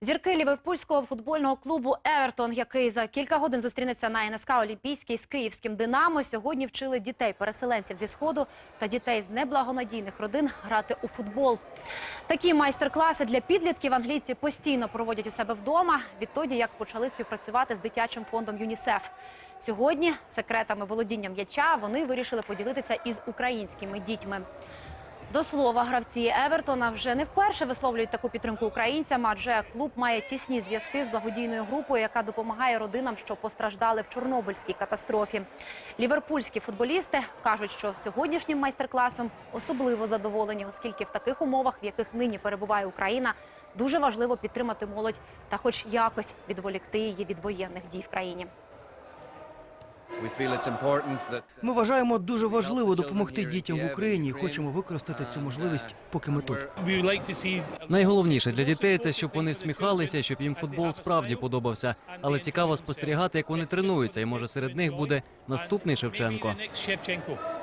Зірки ліверпульського футбольного клубу Евертон, який за кілька годин зустрінеться на НСК Олімпійський з київським Динамо, сьогодні вчили дітей переселенців зі сходу та дітей з неблагонадійних родин грати у футбол. Такі майстер-класи для підлітків англійці постійно проводять у себе вдома. Відтоді як почали співпрацювати з дитячим фондом ЮНІСЕФ. Сьогодні секретами володіння м'яча вони вирішили поділитися із українськими дітьми. До слова, гравці Евертона вже не вперше висловлюють таку підтримку українцям, адже клуб має тісні зв'язки з благодійною групою, яка допомагає родинам, що постраждали в Чорнобильській катастрофі. Ліверпульські футболісти кажуть, що сьогоднішнім майстер-класом особливо задоволені, оскільки в таких умовах, в яких нині перебуває Україна, дуже важливо підтримати молодь та, хоч якось, відволікти її від воєнних дій в країні. Ми вважаємо дуже важливо допомогти дітям в Україні і хочемо використати цю можливість, поки ми тут. Найголовніше для дітей це щоб вони всміхалися, щоб їм футбол справді подобався. Але цікаво спостерігати, як вони тренуються, і може серед них буде наступний Шевченко. Shevchenko.